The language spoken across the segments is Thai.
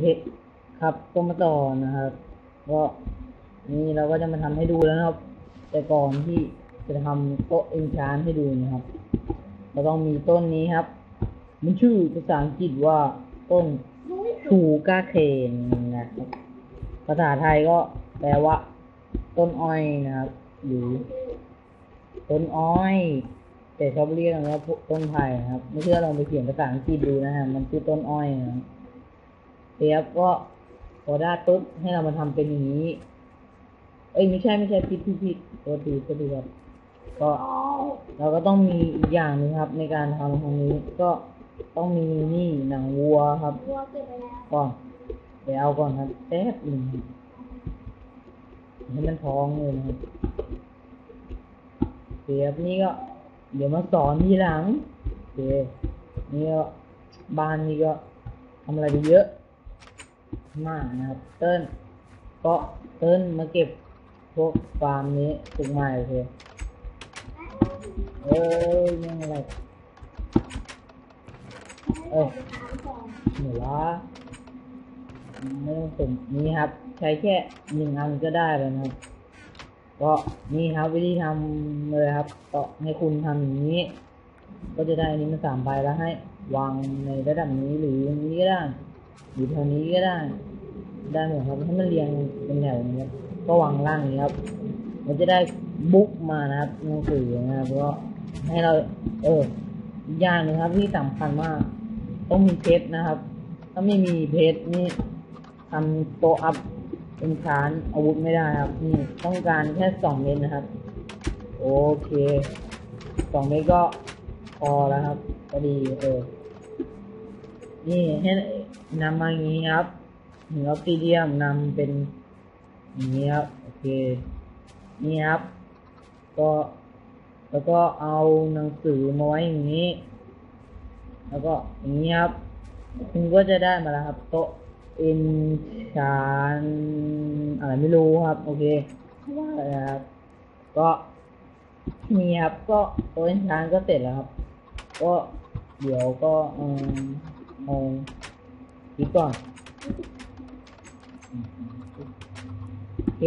เคครับก็มาต่อนะครับก็นี่เราก็จะมาทำให้ดูแล้วนะครับ แต่ก่อนที่จะทำโต๊ะเอนชานให้ดูนะครับ เราต้องมีต้นนี้ครับ มันชื่อภาษาอังกฤษว่าต้นชูกาเคนนะครับภาษาไทยก็แปลว่า ต้นอ้อยนะครับ หรือ ต้นอ้อย แต่ชอบเรียกกันว่าต้นไผ่นะครับ ไม่เชื่อลองไปเขียนภาษาอังกฤษดูนะฮะมันชื่อต้นอ้อยนะครับ เทียบก็พอได้ปุ๊บให้เรามาทำเป็นอย่างนี้ เอ้ยไม่ใช่ไม่ใช่ผิดผิดผิดตัวตีตัวตีครับก็เราก็ต้องมีอีกอย่างหนึงครับ ในการทำตรงนี้ก็ต้องมีนี่หนังวัวครับวัวเก็บไปแล้วก่อนเดี๋ยวเอาก่อนครับแป๊บหนึ่งให้มันท้องเลยนะครับเดี๋ยวนี่ก็ เดี๋ยวมาสอนทีหลังโอเคนี่ก็บ้านนี่ก็ทำอะไรไปเยอะ มากนะครับ เติ้ลก็เติ้ลมาเก็บพวกฟาร์มนี้ถูกไหมโอเคเอ้ยยังอะไรเอ้ยเหนือละไม่ต้องส่งนี้ครับ ใช้แค่หนึ่งอันก็ได้แล้วนะก็นี่ครับวิธีทำเลยครับ ก็ให้คุณทำอย่างนี้ ก็จะได้อันนี้มาสามใบแล้วให้วางในระดับนี้หรืออย่างนี้ก็ได้ หรือแถวนี้ก็ได้ ได้หมดครับให้มันเรียงเป็นแถวนี้ครับก็วางล่างนี้ครับ มันจะได้บุ๊กมานะครับหนังสือนะครับก็ให้เรา เอออย่างนึงครับที่สำคัญมาก ต้องมีเพชรนะครับ ถ้าไม่มีเพชรนี่ทำโตะอัพเป็นชานอาวุธไม่ได้ครับนี่ต้องการแค่สองเม็ดนะครับ โอเคสองเม็ดก็พอแล้วครับก็ดีเออ นี่ให้ นำมาอย่างนี้ครับหินออฟซิเดียมนำเป็นอย่างนี้ครับโอเคนี่ครับ ก็แล้วก็เอาหนังสือมาไว้อย่างนี้ แล้วก็อย่างนี้ครับคุณก็จะได้มาแล้วครับ โต๊ะอ็นชานอะไรไม่รู้ครับ โอเคนะครับ ก็นี่ครับก็โต๊ะอ็นชานก็เสร็จแล้วครับ ก็เดี๋ยวก็เออเอา คิดก่อนโอเค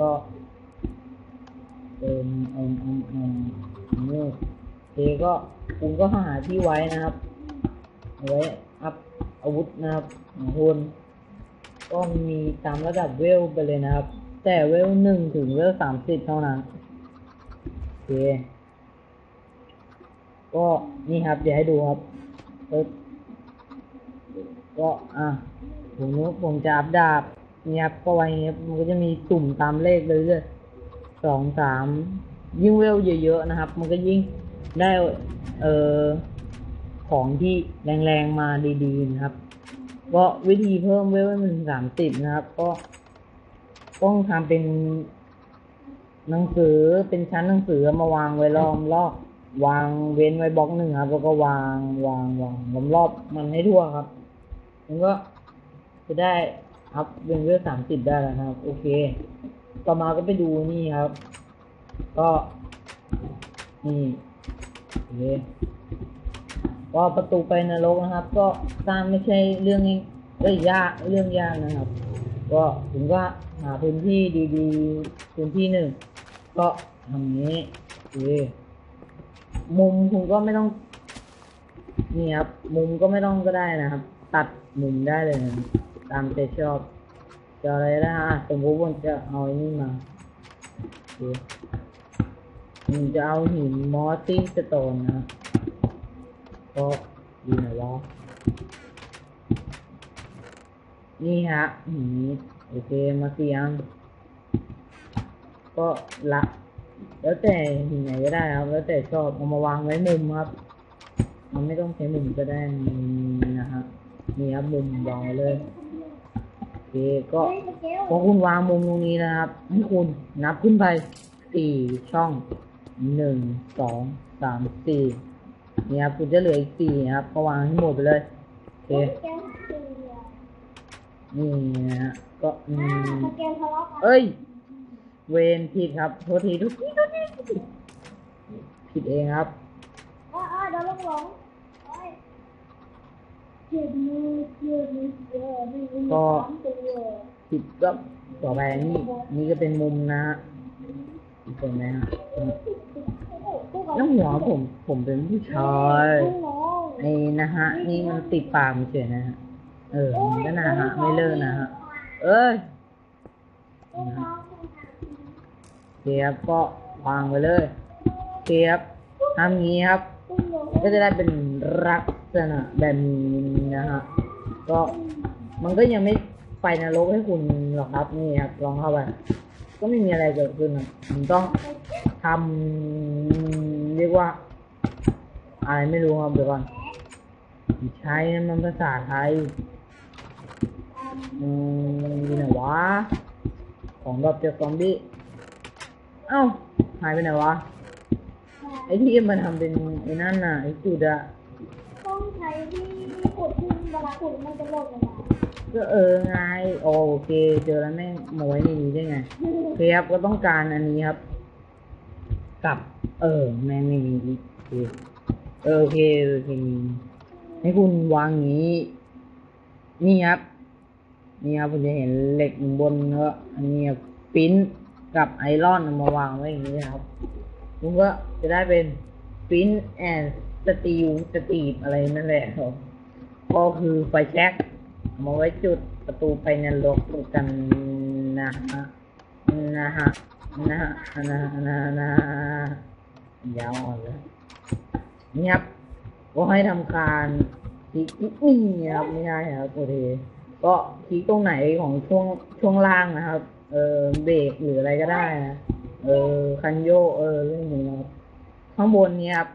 ก็เติมเอิมเอิมเอิมนี่โอเคก็คุณก็หาที่ไว้นะครับไว้อัพอาวุธนะครับของคุณก็มีตามระดับเวลไปเลยนะครับ แต่เวลหนึ่งถึงเวลสามสิบเท่านั้นโอเคก็นี่ครับเดี๋ยวให้ดูครับ ก็อะผมนึกผมจะอัพดาบเนี่ยบก็ไว้เงี้ยมันก็จะมีตุ่มตามเลขเลยเรื่อยสองสามยิ่งเวลเยอะๆนะครับ มันก็ยิ่งได้เอ่อของที่แรงๆมาดีๆนะครับก็วิธีเพิ่มเวลให้มันสามสิบนะครับ ก็ต้องทำเป็นหนังสือเป็นชั้นหนังสือมาวางไว้ล้อมรอบวางเว้นไว้บล็อกหนึ่งครับ แล้วก็วางวางวางล้อมรอบมันให้ทั่วครับ มันก็จะได้อัพเป็นเวลสามสิบได้แล้วนะครับ โอเค ต่อมาก็ไปดูนี่ครับ ก็นี่โอเคก็ประตูไปนรกนะครับ ก็สร้างไม่ใช่เรื่องง่ายเอ้ยยากเรื่องยากนะครับ ก็ผมก็หาพื้นที่ดีๆพื้นที่หนึ่งก็ทำนี้โอเคมุมผมก็ไม่ต้องนี่ครับ มุมก็ไม่ต้องก็ได้นะครับ ตัด มุมได้เลยนะตามใจชอบจะอะไรนะฮะสมมติว่าจะเอาอ้นี่มาโอเคผมจะเอาหินมอสซิ่งสโตนนะก็ดีหน่อยวะนี่ฮะหินโอเคมาเสียง ก็ละแล้วแต่หินไหนก็ได้ครับ แล้วแต่ชอบเอามาวางไว้มุมครับ มันไม่ต้องใช้มุมก็ได้นี่นะฮะ นี่ครับมุมวางเลยโอเคก็พอคุณวางมุมตรงนี้นะครับให้คุณนับขึ้นไปสี่ช่องหนึ่งสองสามสี่นี่ครับคุณจะเหลืออีกสี่นะครับก็วางให้หมดไปเลยโอเคนี่นะฮะก็อืมเกลทะเอ้ย เวนผิดครับโทษทีทุกทีโทษทีผิดเองครับอ้าวอ้าวเดี๋ยวลงหลงโอ้ยเจ็บมือเจ็บมือเจ็บ ก็ติดก็ต่อไปนี่นี่ก็เป็นมุมนะฮะเห็นไหมฮะน้องหัวผม ผมเป็นผู้ชายไอ้นะฮะ นี่มันติดปากมันเฉยนะฮะ เออมันก็นะฮะ ไม่เลิกนะฮะ เอ้ยเคครับก็วางไปเลยเคครับทำงี้ครับ ก็จะได้เป็นลัก ษณะแบบนี้นะฮะ ก็มันก็ยังไม่ไปนรกให้คุณหรอกครับนี่ครับลองเข้าไปก็ไม่มีอะไรเกิดขึ้นนะผมต้องทำเรียกว่า อะไรไม่รู้ครับเดี๋ยวก่อนใช้มันภาษาไทยอืมอยู่ไหนวะ ของดรอปจากซอมบี้เอ้าหายไปไหนวะไอ้ที่มันทำเป็นไอ้นั่นน่ะไอ้จุดอะ ต้องใช้ที่ขุดขึ้นเวลาขุดมันจะหล่นลงมาก็เออไงโอเค เจอแล้วแม่งมว้ในนี้ได้ไงโอเคครับก็ต้องการอันนี้ครับ กับ เออ แม่งไม่มีโอเคเออโอเคโอเคให้คุณวางอย่างนี้ นี่ครับ นี่ครับคุณจะเห็นเหล็กบนเนื้ออันนี้ครับปิ้นกับไอรอนมาวางไว้อย่างนี้นะครับคุณก็จะได้เป็นปิ้นแอน สตีลสตีบอะไรนั่นแหละครับก็คือไฟแช็กมาไว้จุดประตูไปนรกกันนะฮะนะฮะนะฮะนะฮะนะนะยาวอ่อนเลยเนี่ครับก็ให้ทำการคลิกนี่ครับไม่ใช่ครับโอเคก็คลิกตรงไหนของช่วงช่วงล่างนะครับ เออเบรกหรืออะไรก็ได้นะเออคันโยกเออเรื่องนี้ครับข้างบนเนี้ครับ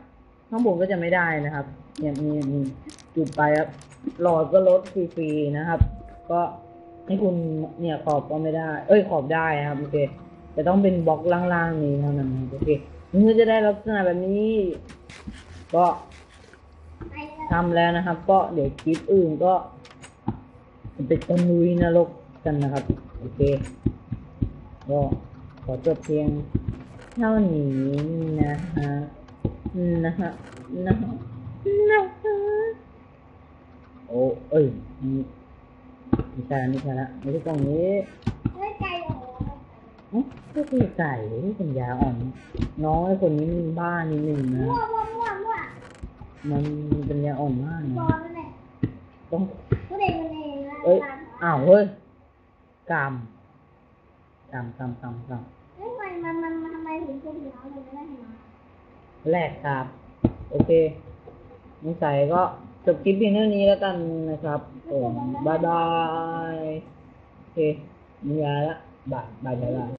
ข้างบนก็จะไม่ได้นะครับ เนี่ยมีมีจุดไปครับหลอดก็ลดฟรีๆนะครับ ก็ให้คุณเนี่ยขอบก็ไม่ได้ เอ้ยขอบได้นะครับโอเคแต่ต้องเป็นบล็อกล่างๆนี้เท่านั้นโอเคมันก็จะได้ลักษณะแบบนี้ ก็ทำแล้วนะครับ ก็เดี๋ยวคลิปอื่นก็เป็นตะนุยนรกกันนะครับโอเคก็ขอจบเพียงเท่านี้นะฮะ นะฮะนะฮะนะฮะโอ้เอ้ยนี่ไม่ใช่ละไม่ใช่ละไม่ใช่ตรงนี้เฮ้ยไก่เหรอเอ๊ะก็คือไก่ที่เป็นยาอ่อน น้องไอ้คนนี้มีบ้านนิดหนึ่งนะมั่วมั่วมั่วมั่วมันเป็นยาอ่อนมากบนะอลนั่นแหละต้องผู้เด็กมันเองนะเอ้ยร้านอ้าวเฮ้ยกามกามกามกามกามเฮ้ยทำไมมันมันมันทำไมถึงเป็นเหลืองเลยไม่ได้มา แรกครับ โอเคนิสัยก็จบคลิปเพียงเท่านี้แล้วกันนะครับผมบายบาย โอเคมียาละบายบายบายบาย